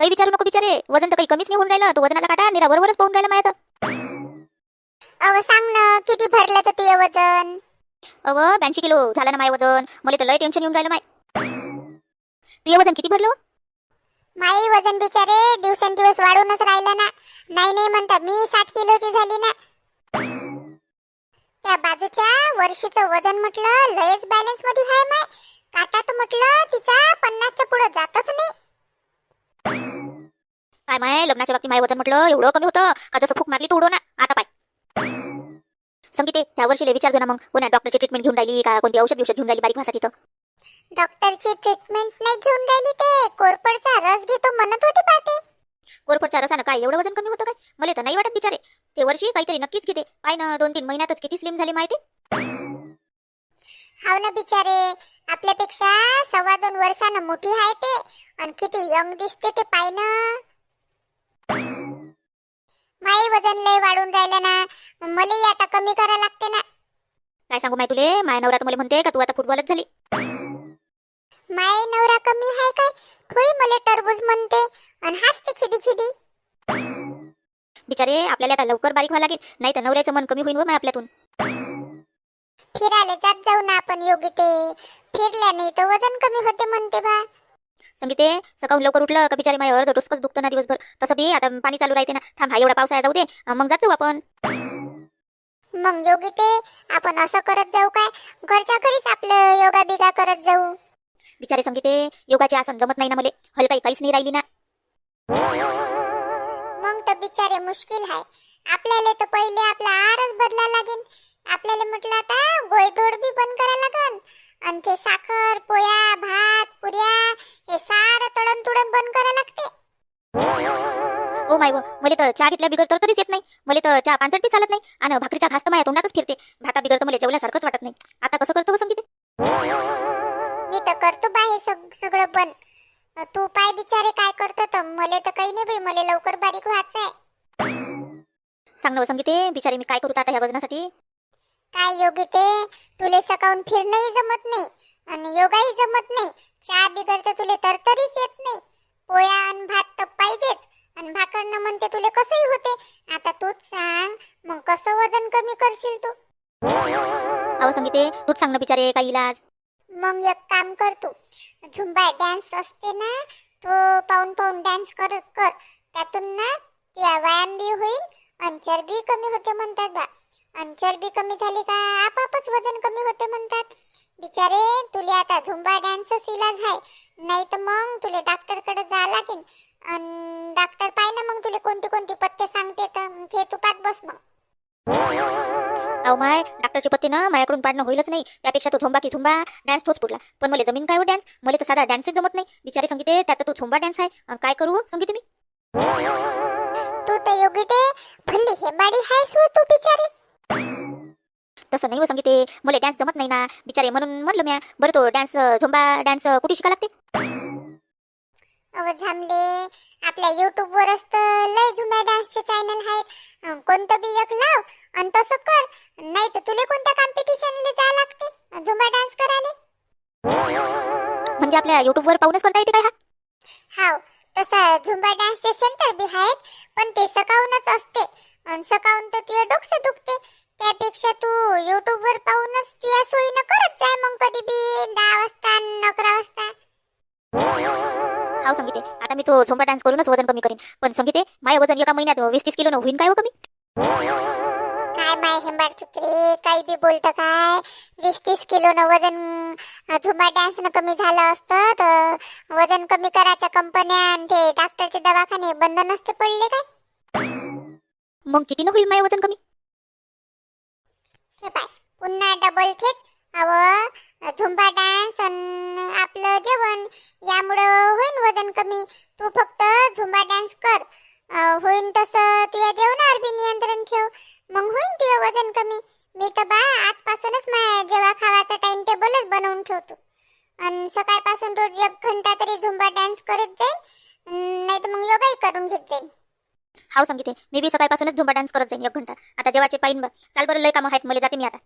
काही विचारू नको बिचारे. वजन तर काही कमीच नाही होऊन राहिलं. तो वजनाचा काटा निरा बरोबरच पाहून राहिला माझ्या. अव सांग ना किती भरलं तर तुझं वजन? अव ब्याऐंशी किलो झालं ना माझं वजन. मला तर लय टेन्शन येऊन राहिलं माय. तुझं वजन किती भरलं हो? माई वजन बिचारे दिवसेंदिवस वाढूनच राहिलं ना. नाही नाही म्हणता मी साठ किलोची झाली ना. त्या बाजूच्या वर्षीचं वजन म्हटलं लयच बॅलन्समध्ये आहे माय काटा तर म्हटलं तिचा पन्नासच्या पुढे जातच नाही काय माय लग्नाच्या बाबतीत माझं वजन म्हटलं एवढं कमी होतं का? जसं फूक मारली तर उडो ना. आता पाय. संगीते त्या वर्षी विचारજો ना मग. कोणा डॉक्टरची ट्रीटमेंट घेऊन राहिली का? कोणती औषध औषध घेऊन राहिली बारीक तर? डॉक्टरची ट्रीटमेंट नाही घेऊन राहिली ते. कोरपडचा रस घेतो म्हणत होती पाहते कोरफडच्या रसानं काय एवढं वजन कमी होतं काय? मला तर नाही वाटत बिचारे. ते वर्षी काहीतरी नक्कीच घेते. पाय ना दोन तीन महिन्यातच किती स्लिम झाली माहिती? हाव ना बिचारे. आपल्यापेक्षा सव्वा दोन वर्षानं मोठी आहे ते. आणि किती यंग दिसते ते पाय ना. माई वजन लय वाढून राहिलं ना. मलाही आता कमी करायला लागते ना. काय सांगू माय तुले? माय नवरा तर मला म्हणते का तू आता फुटबॉलच झाली. माय नवरा कमी आहे काय? होई मले टरबूज म्हणते. आणि हसते खिदी खिदी. बिचारे आपल्याला आता लवकर बारीक व्हावं लागेल. नाही तर नवऱ्याचं मन कमी होईल व माय आपल्यातून. फिरायला जात जाऊ ना आपण योगी ते. फिरल्याने तर वजन कमी होते म्हणते बा. संगीते सकाळून लवकर उठलं का बिचारे अर्ध डोसकच दुखतं ना दिवसभर. तसं बी आता पाणी चालू राहते ना. थांब हा एवढा पाऊस आहे जाऊ दे. मग जातो आपण. मग योगी ते आपण असं करत जाऊ काय? घरच्या घरीच आपलं योगा बिगा करत जाऊ. बिचारे संगीते योगाचे आसन जमत नाही ना मला. हलकाई काहीच नाही राहिली ना. मग तर बिचारे मुश्किल आहे आपल्याला तर पहिले आपला आहारच बदला लागेल. आपल्याला म्हटलं आता गोयधोड बी बंद करायला लागन. आणि ते साखर पोया भात पुऱ्या हे सारं तडण तुडण बंद करायला लागते. ओ माय व मला तर चहा घेतल्या बिगर तर तरीच येत नाही. मला तर चहा पानसट बी चालत नाही आणि भाकरीचा घास तर माझ्या तोंडातच फिरते. भाता बिगर तर मला जेवल्यासारखंच वाटत नाही. आता कसं करतो हो संगीते? मी तर करतो बा हे सग सगळं बंद. तू पाय बिचारे काय करतो तर मले तर काही नाही बाई मला लवकर बारीक व्हायचं आहे सांग ना संगीते बिचारे मी काय करू आता ह्या वजनासाठी? काय योगी ते? तुले सकाळून फिरणंही जमत नाही. आणि योगाही जमत नाही. चहा बिगरचं तुले तरतरीच येत नाही. पोया आणि भात तर पाहिजेच. आणि भाकरनं म्हणते तुले कसंही होते. आता तूच सांग मग कसं वजन कमी करशील तू? अहो संगीते तूच सांग ना बिचारे काही इलाज. मग एक काम कर तू. झुंबा डान्स असते ना तो पाहून पाहून डान्स कर कर. त्यातून ना त्या व्यायाम बी होईल आणि चरबी कमी होते म्हणतात बा. आणि चरबी कमी झाली का? आपापच वजन कमी होते म्हणतात. बिचारे तुले आता झुंबा डान्सच इलाज आहे नाही तर मग तुले डॉक्टरकडे जा लागेल आणि डॉक्टर पाय ना मग तुले कोणते कोणते पत्ते सांगते तर. ते तू पाठ बस मग. अहो माय डॉक्टरची पत्ती ना माझ्याकडून पाडणं होईलच नाही. त्यापेक्षा तो झोंबा की झुंबा डान्स तोच पुरला. पण मला जमीन काय हो डान्स मला तर साधा डान्सच जमत नाही. बिचारे संगीते त्यात तो झोंबा डान्स आहे काय करू हो संगीते मी? तू तर योगी ते भल्ली हेमाडी आहेस हो तू बिचारे. तसं नाही हो संगीते. मला डान्स जमत नाही ना. बिचारे म्हणून म्हणलं म्या. बरं तो डान्स झोंबा डान्स कुठे शिका लागते? अव झामले. आपल्या युट्यूब वरच तर लय झुम्या डान्सचे चॅनल आहेत. कोणतं बी एक लाव आणि तसं कर. नाही तर तुले कोणत्या कॉम्पिटिशनला जा लागते? झुंबा डान्स करायला. म्हणजे आपल्या युट्यूबवर पाहूनच करता येते काय हा? हाव. तसा झुंबा डान्सचे सेंटर बी आहेत पण ते सकाळूनच असते. सकाळून हाव संगीते. आता मी तो झोंबा डान्स करूनच वजन कमी करीन. पण संगीते माझं वजन एका महिन्यात वीस तीस किलो होईन काय हो कमी? काय माय हेंबाड सुत्रे काही बी बोलतं काय? वीस तीस किलो न वजन झुंबा डान्स न कमी झालं असतं तर वजन कमी करायच्या कंपन्या आणि ते डॉक्टरचे दवाखाने बंद नसते पडले काय? मग किती न होईल माझं वजन कमी? हे पाय पुन्हा डबल तेच. अव झुंबा डान्स आणि आपलं जेवण. यामुळं होईन वजन कमी. तू फक्त झुंबा डान्स कर. होईन तसं तुझ्या जेवणावर बी नियंत्रण ठेव. मग होईन तुझं वजन कमी. मी तर बा आजपासूनच माझ्या जेव्हा खावाचा टाइम टेबलच बनवून ठेवतो. आणि सकाळपासून रोज एक घंटा तरी झुंबा डान्स करत जाईन. नाही तर मग योगाही करून घेत जाईन. हाव संगीते मी बी सकाळपासूनच झुंबा डान्स करत जाईन एक घंटा. आता जेव्हाचे पाहिन बा. चाल बरं लय कामं आहेत मला जाते मी आता.